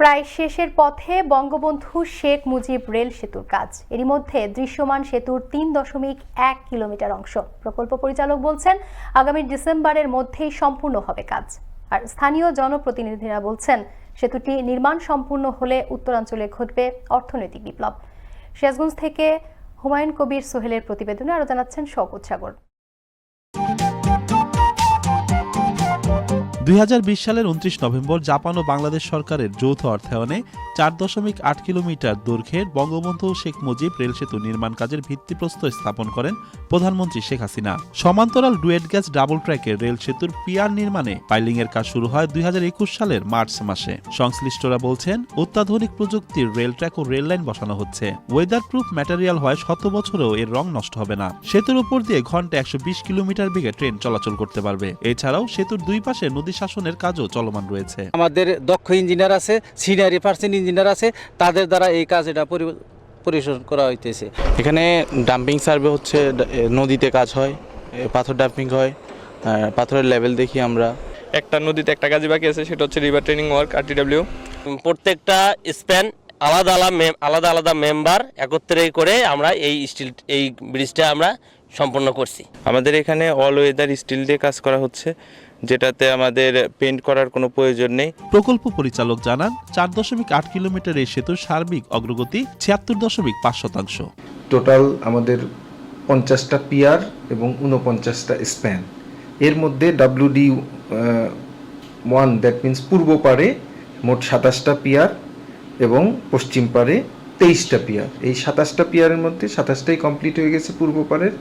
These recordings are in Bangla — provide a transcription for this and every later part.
প্রায় শেষের পথে বঙ্গবন্ধু শেখ মুজিব রেল সেতুর কাজ। এরই মধ্যে দৃশ্যমান সেতুর তিন দশমিক এক কিলোমিটার অংশ। প্রকল্প পরিচালক বলছেন, আগামী ডিসেম্বরের মধ্যেই সম্পূর্ণ হবে কাজ। আর স্থানীয় জনপ্রতিনিধিরা বলছেন, সেতুটি নির্মাণ সম্পূর্ণ হলে উত্তরাঞ্চলে ঘটবে অর্থনৈতিক বিপ্লব। সিরাজগঞ্জ থেকে হুমায়ুন কবির সোহেলের প্রতিবেদনে আরও জানাচ্ছেন শওকত সাগর। দুই হাজার বিশ সালের উনত্রিশ নভেম্বর জাপান ও বাংলাদেশ সরকারের যৌথ অর্থায়নে চার দশমিক আট কিলোমিটার দৈর্ঘ্যের বঙ্গবন্ধু শেখ মুজিব রেল সেতু নির্মাণ কাজের ভিত্তিপ্রস্তর স্থাপন করেন প্রধানমন্ত্রী শেখ হাসিনা। সমান্তরাল ডুয়েট গ্যাস ডাবল ট্র্যাকের রেল সেতুর পিয়ার নির্মাণে পাইলিং এর কাজ শুরু হয় দুই সালের মার্চ মাসে। সংশ্লিষ্টরা বলছেন, অত্যাধুনিক প্রযুক্তির রেল ট্র্যাক ও রেল লাইন বসানো হচ্ছে। ওয়েদার প্রুফ ম্যাটেরিয়াল হয় শত বছরেও এর রং নষ্ট হবে না। সেতুর উপর দিয়ে ঘণ্টা একশো বিশ কিলোমিটার বেগে ট্রেন চলাচল করতে পারবে। এছাড়াও সেতুর দুই পাশে নদী শাসনের কাজও চলমান রয়েছে। আমাদের দক্ষ ইঞ্জিনিয়ার আছে সিনিয়র পার্সেন্ট ইঞ্জিনিয়ার আছে তাদের দ্বারা এই কাজ এটা পরি- পরিবেশন করা হইতেছে। এখানে ডাম্পিং সার্ভে হচ্ছে নদীতে কাজ হয় পাথর ডাম্পিং হয় পাথরের লেভেল দেখি আমরা। একটা নদীতে একটা কাজই বাকি আছে সেটা হচ্ছে রিভার ট্রেনিং ওয়ার্ক আরটিডব্লিউ প্রত্যেকটা স্প্যান আলাদা আলাদা মে- আলাদা আলাদা মেম্বার একত্রে করে আমরা এই স্টিল এই ব্রিজটা আমরা সম্পন্ন করছি। আমাদের এখানে অল ওয়েদার স্টিল দিয়ে কাজ করা হচ্ছে। যেটাতে আমাদের পেন্ট করার কোনো প্রয়োজন নেই। প্রকল্প পরিচালক জানান চার দশমিক আট কিলোমিটার এই সেতুর সার্বিক অগ্রগতি ছিয়াত্তর দশমিক পাঁচ শতাংশ। টোটাল আমাদের পঞ্চাশটা পিয়ার এবং উনপঞ্চাশটা স্প্যান এর মধ্যে ডাব্লিউডি ওয়ান দ্যাট মিন্স পূর্ব পারে মোট সাতাশটা পিয়ার এবং পশ্চিম পারে তেইশটা পিয়ার এই সাতাশটা পিয়ারের মধ্যে সাতাশটাই কমপ্লিট হয়ে গেছে পূর্ব পারের।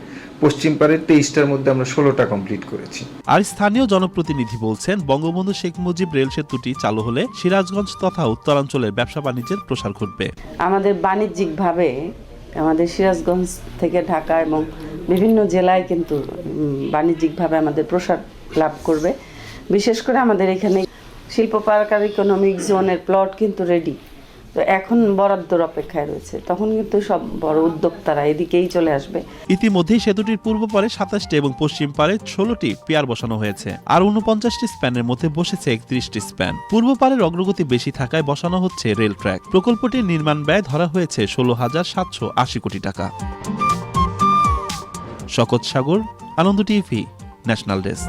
পশ্চিম পারের তেইশটার মধ্যে আমরা ষোলোটা কমপ্লিট করেছি। আর স্থানীয় জনপ্রতিনিধি বলছেন বঙ্গবন্ধু শেখ মুজিব রেল সেতুটি চালু হলে সিরাজগঞ্জ তথা উত্তরাঞ্চলের ব্যবসা বাণিজ্যের প্রসার ঘটবে। আমাদের বাণিজ্যিকভাবে আমাদের সিরাজগঞ্জ থেকে ঢাকা এবং বিভিন্ন জেলায় কিন্তু বাণিজ্যিকভাবে আমাদের প্রসার লাভ করবে। বিশেষ করে আমাদের এখানে শিল্প পার্ক আর ইকোনমিক জোনের প্লট কিন্তু রেডি তো এখন বরাদ্দর অপেক্ষায় রয়েছে। তখন কিন্তু সব বড় উদ্যোক্তারা এদিকেই চলে আসবে। ইতিমধ্যেই সেতুটির পূর্ব পারে সাতাশটি এবং পশ্চিম পারে ষোলোটি পেয়ার বসানো হয়েছে। আর উনপঞ্চাশটি স্প্যানের মধ্যে বসেছে একত্রিশটি স্প্যান। পূর্ব পারের অগ্রগতি বেশি থাকায় বসানো হচ্ছে রেল ট্র্যাক। প্রকল্পটির নির্মাণ ব্যয় ধরা হয়েছে ষোলো হাজার সাতশো আশি কোটি টাকা। Shawkat Sagar, Ananda TV, national desk.